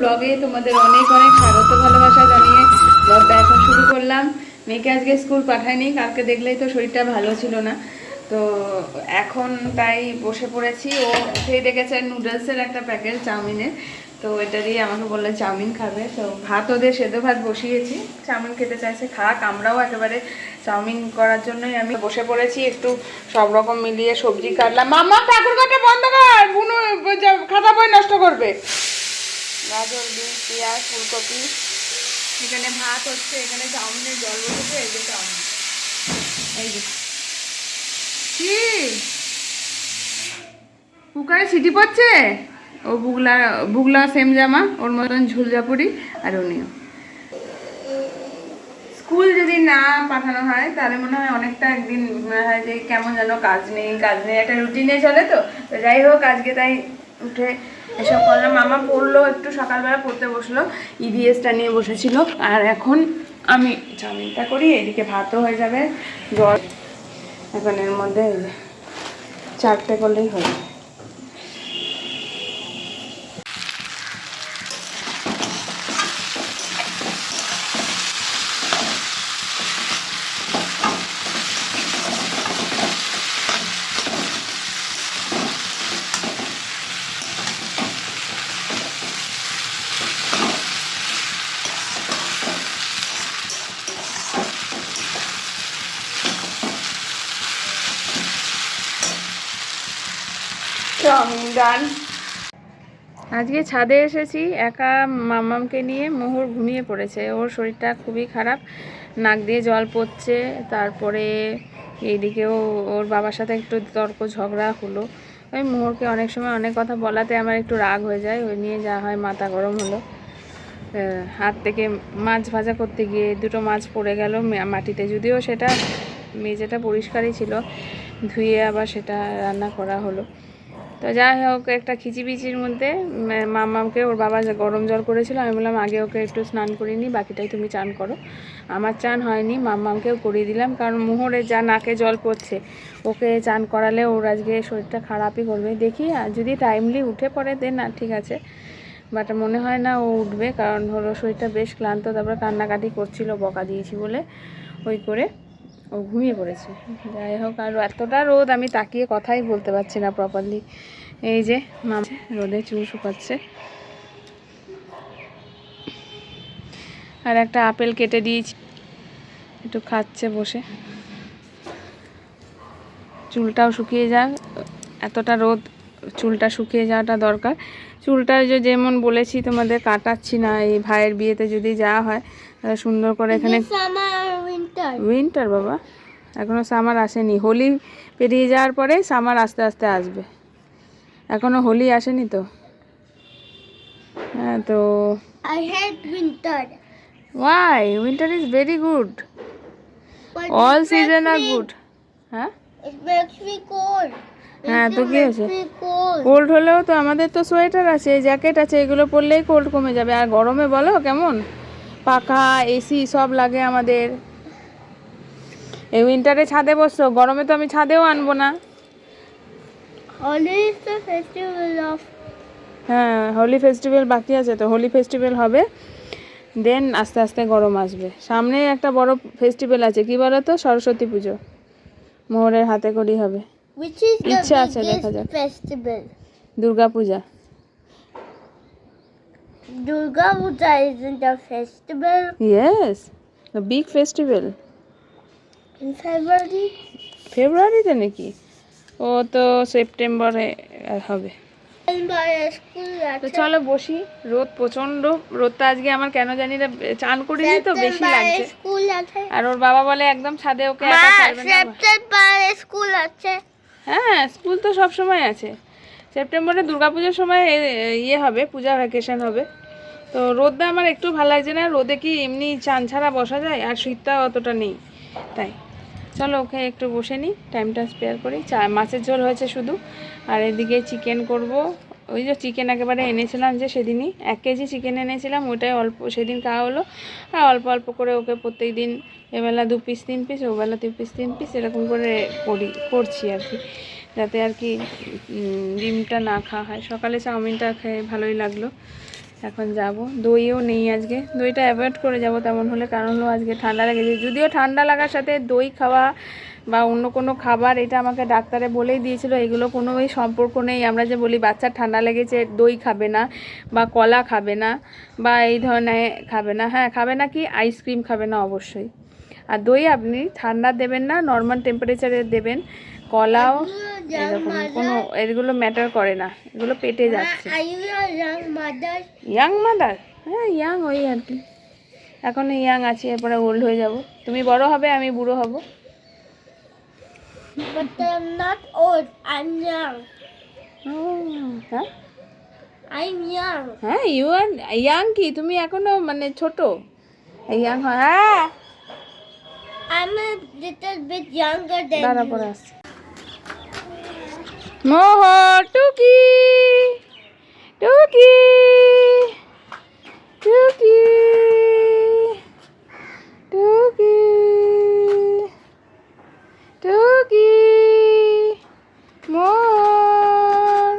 Blog তোমাদের অনেক অনেক স্বাগত, ভালোবাসা জানিয়ে ব্লগটা এখন শুরু করলাম। মেয়েকে আজকে স্কুল পাঠায়নি, কালকে দেখলেই তো শরীরটা ভালো ছিল না। তো এখন তাই বসে পড়েছি। ও উঠেই দেখেছে নুডলসের একটা প্যাকেট চাউমিনের। তো এটা দিয়ে আমাকে বললে, চাউমিন খাবে। তো ভাত ওদের সেদ্ধ ভাত বসিয়েছি। চাউমিন খেতে চাইছে, খাক, আমরাও একেবারে চাউমিন করার জন্যই আমি বসে পড়েছি। একটু সব রকম মিলিয়ে সবজি কাটলাম। মামা ঠাকুর কাটা বন্ধ কর! বুনু খাতা বই নষ্ট করবে। গাজর বিন পেঁয়াজ, ফুলকপি, এখানে ভাত হচ্ছে, এখানে চাউমিনের জল বসেছে, এই যে চাউমিন। এই যে। কি কুকারে সিটি পড়ছে? ও বুগলা বুগলা সেম জামা, ওর মতন ঝুলঝাপুরি আর উনিও স্কুল যদি না পাঠানো হয়, তাহলে মনে হয় অনেকটা একদিন মনে হয় যে কেমন যেন কাজ নেই কাজ নেই, একটা রুটিনে চলে তো। যাই হোক, আজকে তাই উঠে এসব করলাম। মামা পড়ল, একটু সকালবেলা পড়তে বসল ইডিএসটা নিয়ে বসেছিল। আর এখন আমি চাউমিনটা করি, এদিকে ভাতও হয়ে যাবে, জল এখন এর মধ্যে চারটে করলেই হবে চাউমিন ডান আজকে ছাদে এসেছি, একা মামামকে নিয়ে মোহর ঘুমিয়ে পড়েছে। ওর শরীরটা খুবই খারাপ, নাক দিয়ে জল পড়ছে, তারপরে এইদিকেও ওর বাবার সাথে একটু তর্ক ঝগড়া হলো। ওই মোহরকে অনেক সময় অনেক কথা বলাতে আমার একটু রাগ হয়ে যায়, ওই নিয়ে যা হয় মাথা গরম হলো। হাত থেকে মাছ ভাজা করতে গিয়ে দুটো মাছ পড়ে গেল মাটিতে। যদিও সেটা মেঝেটা পরিষ্কারই ছিল, ধুয়ে আবার সেটা রান্না করা হলো। তো যাই হোক, একটা খিচিবিচির মধ্যে মামাকে, ওর বাবা গরম জল করেছিল, আমি বললাম, আগে ওকে একটু স্নান করিয়ে নিই বাকিটাই তুমি চান করো। আমার চান হয়নি মাম্মামকেও করিয়ে দিলাম, কারণ মোহরে যা নাকে জল পড়ছে, ওকে চান করালে ওর আজকে শরীরটা খারাপই করবে। দেখি আর যদি টাইমলি উঠে পড়ে দেন না ঠিক আছে। বাট মনে হয় না ও উঠবে, কারণ হলো শরীরটা বেশ ক্লান্ত, তারপরে কান্নাকাটি করছিল, বকা দিয়েছি বলে, ওই করে। ও ঘুমিয়ে পড়েছে। যাই হোক, আর এতটা রোদ আমি তাকিয়ে কথাই বলতে পারছি না প্রপারলি এই যে, মামা রোদে চুল শুকাচ্ছে। আর একটা আপেল কেটে দিয়েছি। একটু খাচ্ছে বসে। চুলটাও শুকিয়ে যাক। এতটা রোদ, চুলটা শুকিয়ে যাওয়াটা দরকার। চুলটা যে যেমন বলেছি তোমাদের কাটাচ্ছি না, এই ভাইয়ের বিয়েতে যদি যাওয়া হয় সুন্দর করে এখানে উইন্টার উইন্টার বাবা। এখনও সামার আসেনি। হোলি পেরিয়ে যাওয়ার পরে সামার আস্তে আস্তে আসবে। এখনও হোলি আসেনি তো? হ্যাঁ তো I hate winter why winter is very good all season R good হ্যাঁ It makes me cold. হ্যাঁ তো কি হয়েছে? কোল্ড হলেও তো আমাদের তো সোয়েটার আছে জ্যাকেট আছে এগুলো পরলেই কোল্ড কমে যাবে। আর গরমে বলো কেমন? পাখা এসি সব লাগে আমাদের। এই উইন্টারে ছাদে বসছো গরমে তো আমি ছাদেও আনব না। হ্যাঁ হোলি ফেস্টিভ্যাল বাকি আছে তো হোলি ফেস্টিভ্যাল হবে। দেন আস্তে আস্তে গরম আসবে। সামনেই একটা বড় ফেস্টিভ্যাল আছে কি বলো তো সরস্বতী পুজো। মোহরের হাতে করি হবে। ইচ্ছা আছে দেখা যাক। festival. Durga Puja Durga Puja isn't a festival? Yes big festival in February. ফেব্রুয়ারিতে নাকি? ও তো সেপ্টেম্বরে হবে। তো চলো বসি। রোদ প্রচণ্ড রোদটা আজকে আমার কেন জানি না চান করিনি তো বেশি লাগছে। আর ওর বাবা বলে একদম ছাদে ওকে মা একা ছাড়বে না। সেপ্টেম্বর স্কুল আছে হ্যাঁ স্কুল তো সব সময় আছে। সেপ্টেম্বরে দুর্গাপূজার সময় ইয়ে হবে পূজা ভ্যাকেশন হবে। তো রোদটা আমার একটু ভালো লাগছে না। রোদে কি এমনি চান ছাড়া বসা যায়? আর শীতটা অতটা নেই। তাই। চলো ওকে একটু বসে নিই টাইমটা স্পেয়ার করি। চা মাছের ঝোল হয়েছে শুধু। আর এদিকে চিকেন করব। ওই যে চিকেন একেবারে এনেছিলাম যে সেদিনই, এক কেজি চিকেন এনেছিলাম ওটাই অল্প, সেদিন খাওয়া হলো। আর অল্প অল্প করে ওকে প্রত্যেক দিন এবেলা দু পিস তিন পিস ওবেলা দু পিস তিন পিস এরকম করে করি, করছি আর কি। যাতে আর কি ডিমটা না খাওয়া হয়। সকালে চাউমিনটা খেয়ে ভালোই লাগল। এখন যাব। দইও নেই আজকে। দইটা অ্যাভয়েড করে যাব তেমন হলে, কারণ হলো আজকে ঠান্ডা লেগেছে। যদিও ঠান্ডা লাগার সাথে দই খাওয়া বা অন্য কোনো খাবার, এটা আমাকে ডাক্তারে বলেই দিয়েছিল, এগুলো কোনোই সম্পর্ক নেই। আমরা যে বলি, বাচ্চার ঠান্ডা লেগেছে, দই খাবে না বা কলা খাবে না বা এই ধরনের খাবে না। হ্যাঁ খাবে না কি? আইসক্রিম খাবে না অবশ্যই। আর দই আপনি ঠান্ডা দেবেন না নর্মাল টেম্পারেচারে দেবেন। কলাও এরকম কোনো এগুলো ম্যাটার করে না। এগুলো পেটে যাচ্ছে? ইয়াং মাদার হ্যাঁ ইয়াং ওই আর কি। এখন ইয়াং আছি এরপরে ওল্ড হয়ে যাব। তুমি বড় হবে আমি বুড়ো হব। But I'm not old. I'm young. ও, হ্যাঁ? I'm young. হ্যাঁ ইউ আর ইয়াং কি? তুমি এখনও মানে ছোট। ইয়াং হ্যাঁ। I'm a little bit younger than দাঁড়া. পরে আসছে। মোহ টুকি টুকি টুকি টুকি টুকি মোর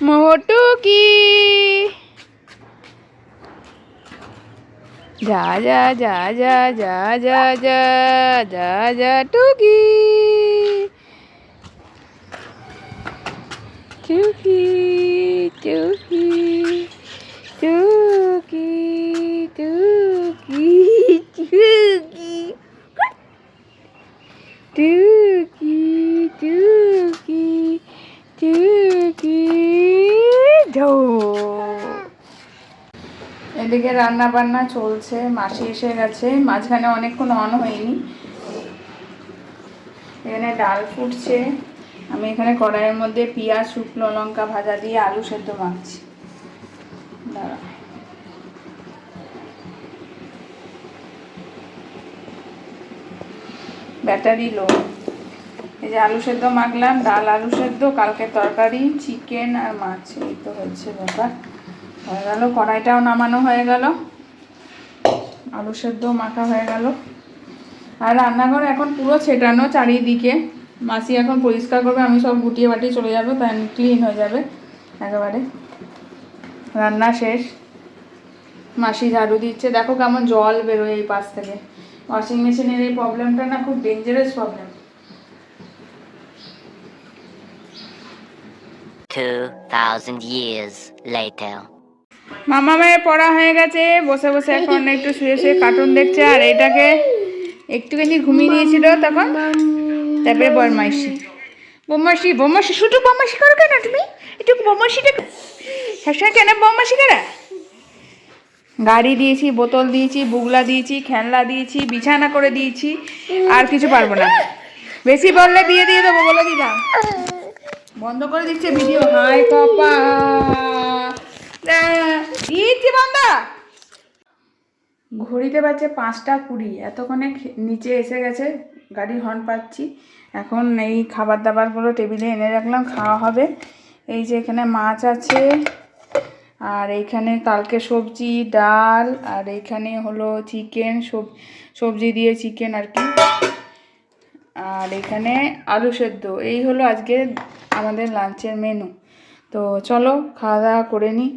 মোহ টুকি। যা যা যা যা যা যা যা যা যা, টুকি। টুকি টুকি টুকি টুকি টুকি টুকি টুকি ঢো এদিকে রান্না বান্না চলছে, মাসি এসে গেছে, মাঝখানে অনেকক্ষণ অন হয়নি। এখানে ডাল ফুটছে। আমি এখানে কড়াইয়ের মধ্যে পেঁয়াজ, শুকনো লঙ্কা ভাজা দিয়ে আলু সেদ্ধ মাখছি দাঁড়া ব্যাটারি লো। এই যে আলু সেদ্ধ মাখলাম, ডাল আলু সেদ্ধ, কালকে তরকারি, চিকেন আর মাছ, এই তো হচ্ছে ব্যাপার। হয়ে গেল, কড়াইটাও নামানো হয়ে গেল। আলু সেদ্ধ মাখা হয়ে গেল। আর রান্নাঘর এখন পুরো ছেটানো চারিদিকে। মাসি এখন পরিষ্কার করবে আমি সব গুটিয়ে বাটিয়ে চলে যাবে তাই ক্লিন হয়ে যাবে একেবারে। রান্না শেষ। মাসি ঝাড়ু দিচ্ছে দেখো কেমন জল বেরোয় এই পাশ থেকে। ওয়াশিং মেশিনের এই প্রবলেমটা না খুব ডেঞ্জারাস প্রবলেম 2,000 years later. মামা মেয়ের পড়া হয়ে গেছে বসে বসে এখন একটু শুয়ে শুয়ে কার্টুন দেখছে আর এটাকে একটুখানি ঘুমিয়ে দিয়েছিল তখন। তারপরে বরমাইশি বোমাসি বোমাসি শুধু বোমাসি করো কেন তুমি? একটু বোমাসিটা সবসময় কেন বোমাসি করা? গাড়ি দিয়েছি বোতল দিয়েছি বুগলা দিয়েছি খেলনা দিয়েছি বিছানা করে দিয়েছি আর কিছু পারব না। বেশি বললে বিয়ে দিয়ে দেবো বলে দিলাম। বন্ধ করে দিচ্ছে ভিডিও। হাই কপা। দিয়েছি বন্ধ। ঘড়িতে বাজছে পাঁচটা কুড়ি। এতক্ষণে নিচে এসে গেছে। গাড়ি হর্ন পাচ্ছি। এখন এই খাবার দাবারগুলো টেবিলে এনে রাখলাম, খাওয়া হবে। এই যে এখানে মাছ আছে, আর এইখানে কালকে সবজি, ডাল, আর এইখানে হলো চিকেন, সব, সবজি দিয়ে চিকেন আর কি। আর এখানে আলু সেদ্ধ, এই হলো আজকে আমাদের লাঞ্চের মেনু তো চলো, খাওয়া দাওয়া করে নিই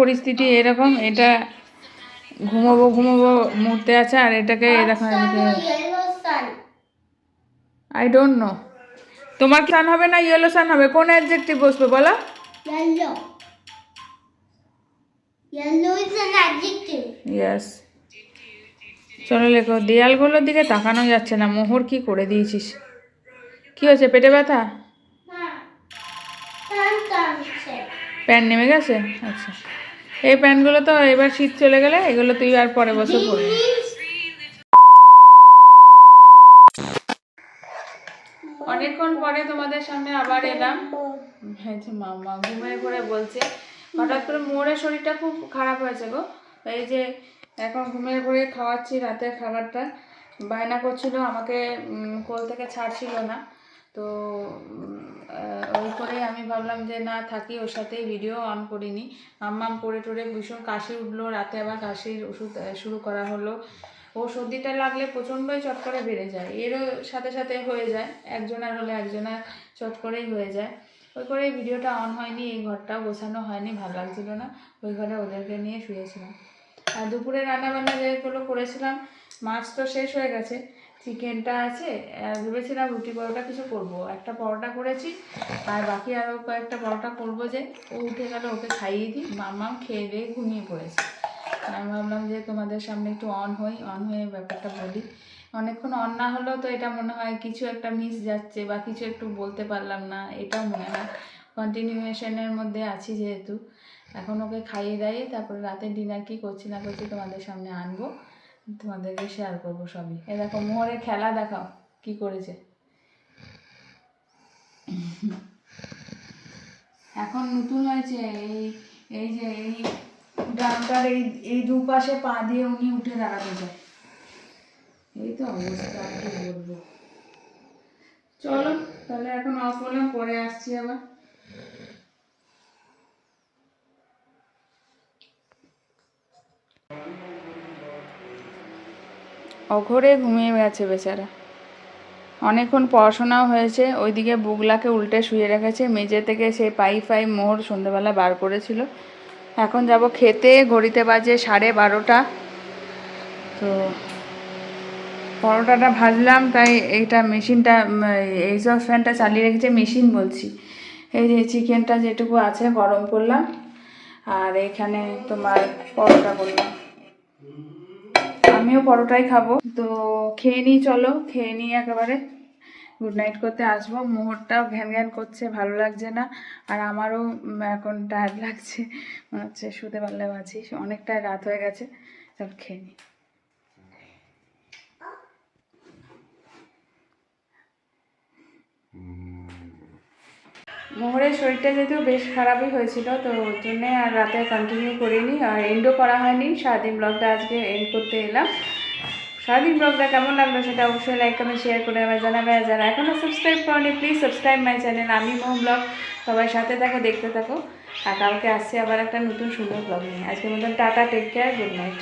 পরিস্থিতি এরকম, এটা ঘুমোবো ঘুমোবো মুহূর্তে আছে, আর এটাকে এরকম. আই ডোন্ট নো তোমার সান হবে না ইয়েলো সান হবে? কোন অ্যাডজেক্টিভ বসবে বলো? Adjective. ইয়েস চলো লেখো দেয়ালগুলোর দিকে তাকানো যাচ্ছে না। মোহর কি করে দিয়েছিস? কি হয়েছে পেটে ব্যথা? প্যান্ট নেমে গেছে? আচ্ছা। এই প্যান্টগুলো তো এবার শীত চলে গেলে এগুলো তুই আর পরে বসে পড়বি অনেকক্ষণ পরে তোমাদের সামনে আবার এলাম। মামা ঘুমিয়ে পড়ে বলছে। হঠাৎ করে মোড়ের শরীরটা খুব খারাপ হয়েছে গো। এই যে এখন ঘুমিয়ে পড়ে খাওয়াচ্ছি রাতের খাবারটা। বায়না করছিল, আমাকে কোল থেকে ছাড়ছিল না। তো ওই করেই আমি ভাবলাম যে না থাকি, ওর সাথেই ভিডিও অন করিনি। মাম্মাম পড়ে টরে ভীষণ কাশি উঠল, রাতে আবার কাশির ওষুধ শুরু করা হলো। ও সর্দিটা লাগলে প্রচণ্ডই চট করে বেড়ে যায়। এরও সাথে সাথে হয়ে যায়। একজনের হলে একজনের চট করেই হয়ে যায়। ওই করে ভিডিওটা অন হয়নি, এই ঘরটাও গোছানো হয়নি, ভালো লাগছিল না। ওই ঘরে ওদেরকে নিয়ে শুয়েছিলাম। আর দুপুরে রান্নাবান্না যেগুলো করেছিলাম, মাছ তো শেষ হয়ে গেছে। চিকেনটা আছে ভেবেছিলাম রুটি পরোটা কিছু করব। একটা পরোটা করেছি, আর বাকি আরও কয়েকটা পরোটা করব যে, ও উঠে গেলে, ওকে খাইয়ে দিই। মামাম খেয়ে দিয়ে ঘুমিয়ে পড়েছে। আমি ভাবলাম যে তোমাদের সামনে একটু অন হই অন হয়ে ব্যাপারটা বলি। অনেকক্ষণ অন না হলেও তো এটা মনে হয় কিছু একটা মিস যাচ্ছে বা কিছু একটু বলতে পারলাম না এটাও মনে হয়। কন্টিনিউয়েশনের মধ্যে আছি যেহেতু। এখন ওকে খাইয়ে দাইয়ে তারপরে রাতে ডিনার কি করছি না করছি তোমাদের সামনে আনব। তোমাদেরকে শেয়ার করব সবই। এ দেখো, মোহরের খেলা দেখাও, কি করেছে। এখন নতুন হয়েছে, এই এই যে এই ডানটার এই এই দুপাশে পা দিয়ে উনি উঠে দাঁড়াতে যায় এই তো অবস্থা, আর কি বলব। চলো, তাহলে এখন অফ হলাম, পরে আসছি আবার। অঘরে ঘুমিয়ে গেছে বেচারা। অনেকক্ষণ পড়াশোনাও হয়েছে, ওইদিকে বুগলাকে উল্টে শুয়ে রেখেছে, মেঝে থেকে সেই পাই ফাই মোহর সন্ধেবেলা বার করেছিল। এখন যাব খেতে, ঘড়িতে বাজে সাড়ে বারোটা। তো পরোটাটা ভাজলাম, তাই এইটা মেশিনটা এইসব ফ্যানটা চালিয়ে রেখেছে, মেশিন বলছি। এই যে চিকেনটা যেটুকু আছে, গরম করলাম। আর এখানে তোমার পরোটা করলাম। আমিও পরোটাই খাব। তো খেয়ে নিই, চলো, খেয়ে নিই একেবারে। গুড নাইট করতে আসব। মোহরটাও ঘ্যান ঘ্যান করছে, ভালো লাগছে না। আর আমারও এখন টায়ার্ড লাগছে। মনে হচ্ছে শুতে পারলে বাঁচি অনেকটাই রাত হয়ে গেছে। চল খেয়ে নিই মোহরের শরীরটা যেহেতু বেশ খারাপই হয়েছিল, তো ওর জন্যে আর রাতে কন্টিনিউ করিনি। আর এন্ডও করা হয়নি। সারাদিন ব্লগটা আজকে এন্ড করতে এলাম। সারাদিন ব্লগটা কেমন লাগল সেটা অবশ্যই লাইক কমেন্ট শেয়ার করে আমার জানাবে। আর যারা এখনও সাবস্ক্রাইব করনি প্লিজ সাবস্ক্রাইব মাই চ্যানেল আমি মোহন ব্লগ। সবাই সাথে থাকো, দেখতে থাকো। আর কালকে আসছে আবার একটা নতুন সুন্দর ব্লগ নিয়ে। আজকের মতন tata take care good night